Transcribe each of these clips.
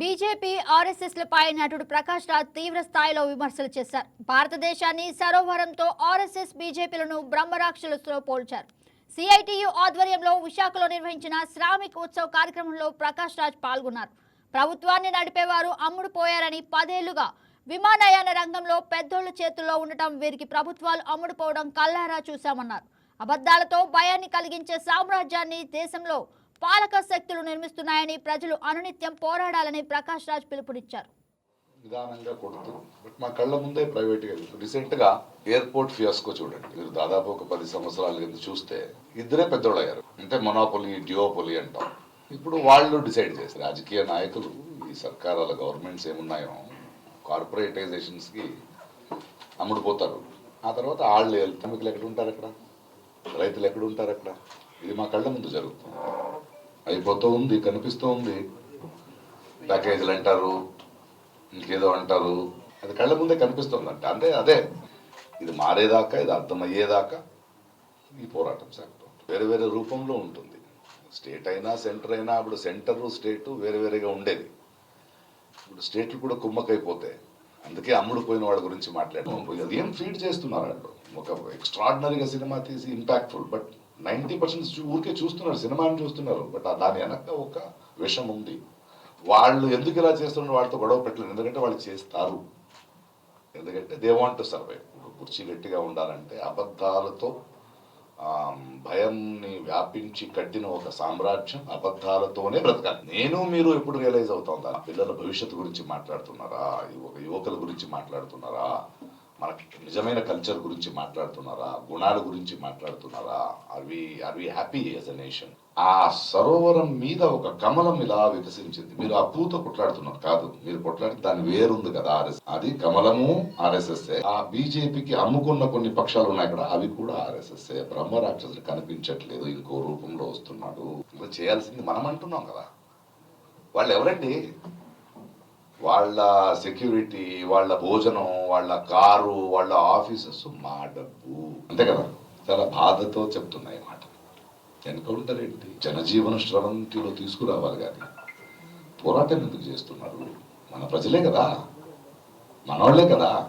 BJP ఆర్ఎస్ఎస్లపై నటుడు ప్రకాష్ రాజ్ తీవ్ర స్థాయిలో విమర్శలు చేశారు. భారతదేశాన్ని సరోవరంతో ఆర్ఎస్ఎస్ బీజేపీలను బ్రహ్మరాక్షలతో పోల్చారు. సిఐటియు ఆధ్వర్యంలో విశాఖలో నిర్వహించిన శ్రామిక్ ఉత్సవ్ కార్యక్రమంలో ప్రకాష్ రాజ్ పాల్గొన్నారు. ప్రభుత్వాన్ని నడిపేవారు అమ్ముడు పోయారని పదేళ్ళుగా విమానయాన రంగంలో పెద్దోళ్ళ చేతుల్లో ఉండటం వీరికి ప్రభుత్వాలు అమ్ముడుపోవడం కల్లారా చూశామన్నారు. అబద్ధాలతో భయాన్ని కలిగించే సామ్రాజ్యాన్ని దేశంలో పాలక శక్తులు నిర్మిస్తున్నాయని ప్రజలు అనునిత్యం పోరాడాలని ప్రకాష్ రాజ్ పిలుపునిచ్చారు. నిదానంగా కొడుతూ బట్ మా కళ్ళ ముందే ప్రైవేట్గా రీసెంట్గా ఎయిర్పోర్ట్ ఫియాస్కో చూడండి. మీరు దాదాపు ఒక పది సంవత్సరాల కింద చూస్తే ఇద్దరే పెద్దోళ్ళు అయ్యారు అంటే మొనోపొలి డియోపొలి అంటాం. ఇప్పుడు వాళ్ళు డిసైడ్ చేస్తారు రాజకీయ నాయకులు ఈ సర్కారాల గవర్నమెంట్స్ ఏమున్నాయో కార్పొరేటైజేషన్స్కి అమ్ముడుపోతారు. ఆ తర్వాత వాళ్ళు శ్రమికులు ఎక్కడ ఉంటారు అక్కడ? రైతులు ఎక్కడ ఉంటారు అక్కడ? ఇది మా కళ్ళ ముందు జరుగుతుంది. అయిపోతూ ఉంది కనిపిస్తూ ఉంది ప్యాకేజీలు అంటారు ఇంకేదో అంటారు. అది కళ్ళ ముందే కనిపిస్తుందంట. అంటే అదే ఇది మారేదాకా ఇది అర్థమయ్యేదాకా ఈ పోరాటం సాగుతుంది. వేరే వేరే రూపంలో ఉంటుంది. స్టేట్ అయినా సెంటర్ అయినా అప్పుడు సెంటర్ స్టేటు వేరే వేరేగా ఉండేది. ఇప్పుడు స్టేట్లు కూడా కుమ్మకైపోతాయి అందుకే అమ్ముడు పోయిన వాడి గురించి మాట్లాడడం. అది ఏం ఫీడ్ చేస్తున్నారు వాళ్ళు? ఒక ఎక్స్ట్రాడినరీగా సినిమా తీసి ఇంపాక్ట్ఫుల్ బట్ నైంటీ పర్సెంట్ ఊరికే చూస్తున్నారు సినిమాని చూస్తున్నారు బట్ దాని వెనక ఒక విషం ఉంది. వాళ్ళు ఎందుకు ఇలా చేస్తున్నారు వాళ్ళతో గొడవ పెట్టలేదు ఎందుకంటే వాళ్ళు చేస్తారు. ఎందుకంటే దే వాంట్ టు సర్వైవ్ కుర్చీ గట్టిగా ఉండాలంటే అబద్ధాలతో భయంని వ్యాపించి కట్టిన ఒక సామ్రాజ్యం అబద్ధాలతోనే బ్రతకాలి. నేను మీరు ఎప్పుడు రియలైజ్ అవుతాం దాని పిల్లల భవిష్యత్తు గురించి మాట్లాడుతున్నారా? ఒక యువకుల గురించి మాట్లాడుతున్నారా? మనకి నిజమైన కల్చర్ గురించి మాట్లాడుతున్నారా? గుణాల గురించి మాట్లాడుతున్నారా? అవి అవి హ్యాపీ యాజ్ అ నేషన్ ఆ సరోవరం మీద ఒక కమలం ఇలా వికసించింది. మీరు ఆ పూత కొట్లాడుతున్నారు. కాదు మీరు కొట్లాడి దాని వేరుంది కదా ఆర్ఎస్. అది కమలము ఆర్ఎస్ఎస్ ఆ బీజేపీకి అమ్ముకున్న కొన్ని పక్షాలు ఉన్నాయి కదా అవి కూడా ఆర్ఎస్ఎస్ బ్రహ్మ రాక్షసులు కనిపించట్లేదు. ఇంకో రూపంలో వస్తున్నాడు. ఇలా చేయాల్సింది మనం అంటున్నాం కదా. వాళ్ళు ఎవరండి వాళ్ళ సెక్యూరిటీ వాళ్ళ భోజనం వాళ్ళ కారు వాళ్ళ ఆఫీసెస్ మా డబ్బు. అంతే కదా? చాలా బాధతో చెప్తున్నాయి మాట. ఎన్కౌంటర్ ఏంటి జనజీవన శ్రవంతిలో తీసుకురావాలి కానీ. పోరాటం ఎందుకు చేస్తున్నారు? మన ప్రజలే కదా? మనవాళ్ళే కదా?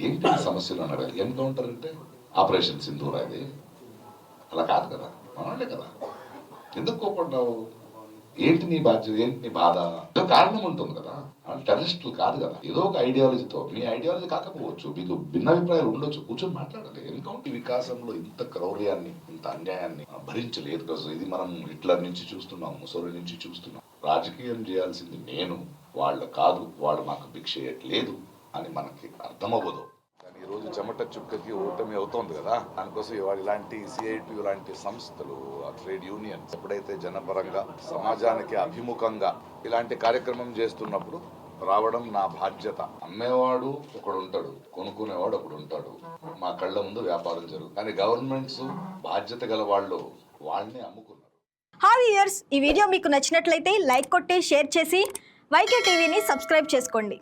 ఏంటి సమస్యలు అన్నారు ఎన్కౌంటర్ అంటే ఆపరేషన్ సింధూరా అది అలా కాదు కదా? మనవాళ్ళే కదా? ఎందుకు కోపడ్డావు? ఏంటి నీ బాధ్యత? ఏంటి నీ బాధ? ఏదో కారణం ఉంటుంది కదా. వాళ్ళు టెర్రరిస్టులు కాదు కదా. ఏదో ఒక ఐడియాలజీతో మీ ఐడియాలజీ కాకపోవచ్చు మీకు భిన్న అభిప్రాయాలు ఉండొచ్చు. కూర్చొని మాట్లాడాలి ఎందుకంటే వికాసంలో ఇంత క్రౌర్యాన్ని ఇంత అన్యాయాన్ని భరించలేదు కదా. ఇది మనం హిట్లర్ నుంచి చూస్తున్నాం ముసలి నుంచి చూస్తున్నాం. రాజకీయం చేయాల్సింది నేను వాళ్ళ కాదు వాళ్ళు మాకు భిక్ష చేయట్లేదు అని మనకి అర్థమవ్వదు. ఈరోజు ఈ రోజు చెమట చుక్కకి ఓటమి అవుతోంది కదా. దానికోసం ఇవాళ ఇలాంటి సిఐటి లాంటి సంస్థలు ట్రేడ్ యూనియన్స్ ఎప్పుడైతే జనపరంగా సమాజానికి అభిముఖంగా ఇలాంటి కార్యక్రమం చేస్తున్నప్పుడు రావడం నా బాధ్యత. అమ్మేవాడు ఒకడు ఉంటాడు కొనుక్కునేవాడు ఒకడు ఉంటాడు మా కళ్ళ ముందు వ్యాపారం జరుగుతుంది కానీ గవర్నమెంట్స్ బాధ్యత గల వాళ్ళు వాళ్ళని అమ్ముకున్నారు. హాయ్ ఇయర్స్ ఈ వీడియో మీకు నచ్చినట్లయితే లైక్ కొట్టి షేర్ చేసి వైకే టీవీని సబ్స్క్రైబ్ చేసుకోండి.